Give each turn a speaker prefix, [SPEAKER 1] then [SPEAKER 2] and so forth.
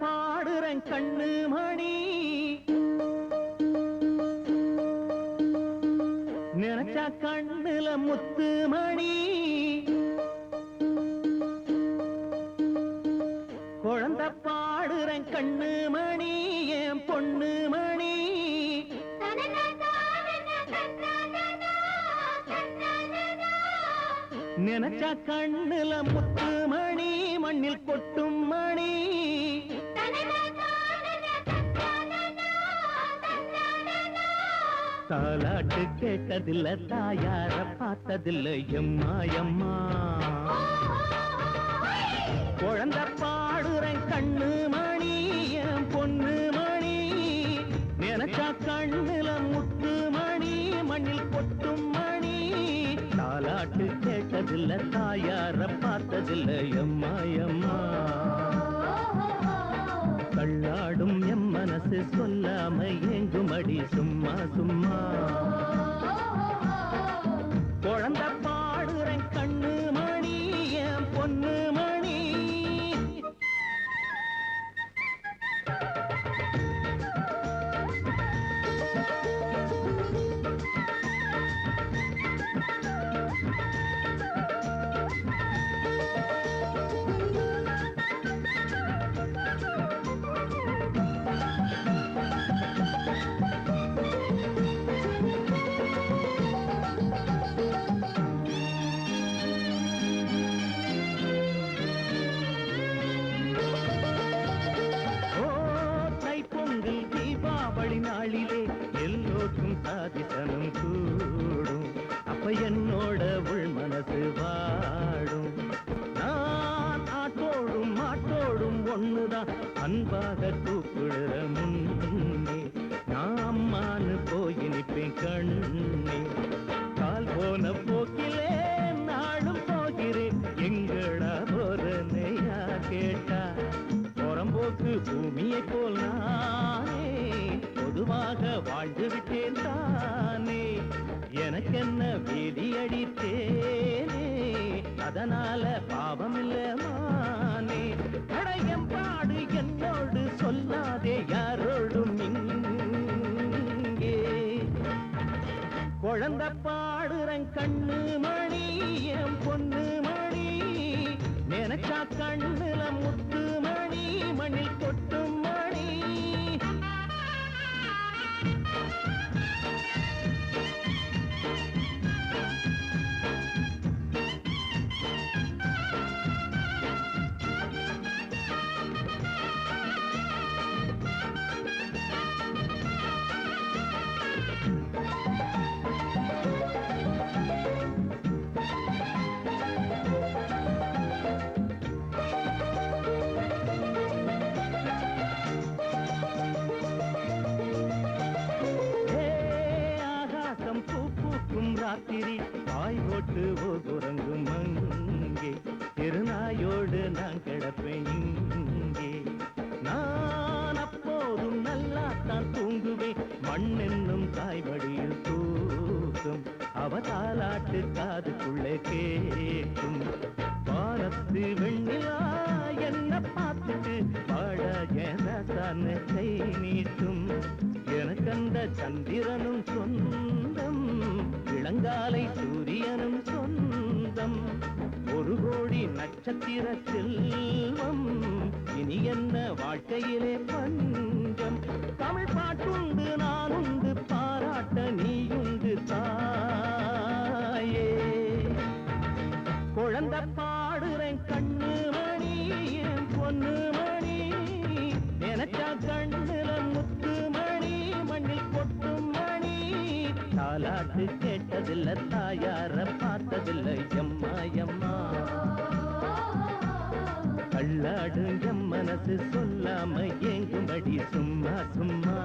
[SPEAKER 1] பாடுறேன் கண்ணு மணி. நினைச்சா கண்ணுல முத்து மணி. குழந்த பாடுறேன் கண்ணு மணி என் பொண்ணு மணி. நினைச்சா கண்ணுல முத்து மணி. மண்ணில் கொட்டும் மணி. தாலாட்டு கேட்டதில்ல தாயார பார்த்ததில்ல. எம்மா எம்மா. குழந்த பாடுறேன் கண்ணு மணி என் பொண்ணு மணி. நினைச்சா கண்ணுல முத்து மணி மண்ணில் கொட்டும் மணி. தாலாட்டு பார்த்ததில்ல தாயார பார்த்ததில்ல. எம்மா எம்மா கள்ளாடும் எம் மனசு சொல்லாம ஏங்குமடி. சும்மா சும்மா. அன்பாக கூப்பிடுற முன்னே நான் அம்மானு போய் நிற்பேன் கண்ணே. கால் போன போக்கிலே நாளும் போகிறேன். எங்களா போதனையா கேட்டா? புறம்போக்கு பூமியை போல் நானே. பொதுவாக வாழ்ந்து விட்டேன் தானே. எனக்கென்ன வேதி அடித்தேனே. அதனால பாவம் இல்லமா அடையம் பாடு என்னோடு சொல்லாதே யாரோடும் இங்கே. குழந்த பாடுறன் கண்ணு மணி என் பொண்ணு மணி. நினைச்சா கண்ணுல முத்து மணி மண்ணில் கொட்டும் கிடப்பேன் இங்கே நான் அப்போதும் நல்லா தான் தூங்குவேன். மண் என்னும் தாய்வடியில் தூக்கும். அவதாலாட்டு காதுக்குள்ளே கேட்கும். வானத்து வெண்ணிலா என்ன பார்த்துட்டு வாழ என கை நீட்டும். எனக்கந்த சந்திரனும் சொந்தம். இளங்காலை தூ நட்சத்திர செல்வம் இனி என்ன வாழ்க்கையிலே பஞ்சம்? தமிழ் பாட்டுண்டு நான் உண்டு பாராட்ட நீயுண்டு தாயே. குழந்த பாடுறேன் கண்ணு மணி என் பொண்ணு மணி. நினைச்சா கண்ணுல முத்து மணி மண்ணில் கொட்டும் மணி. தாலாட்டு கேட்டதில்லை தாயார பார்த்ததில்லை எம்மா எம்மா கள்ளாடும் எம் மனசு சொல்லாம ஏங்கும்படி சும்மா சும்மா.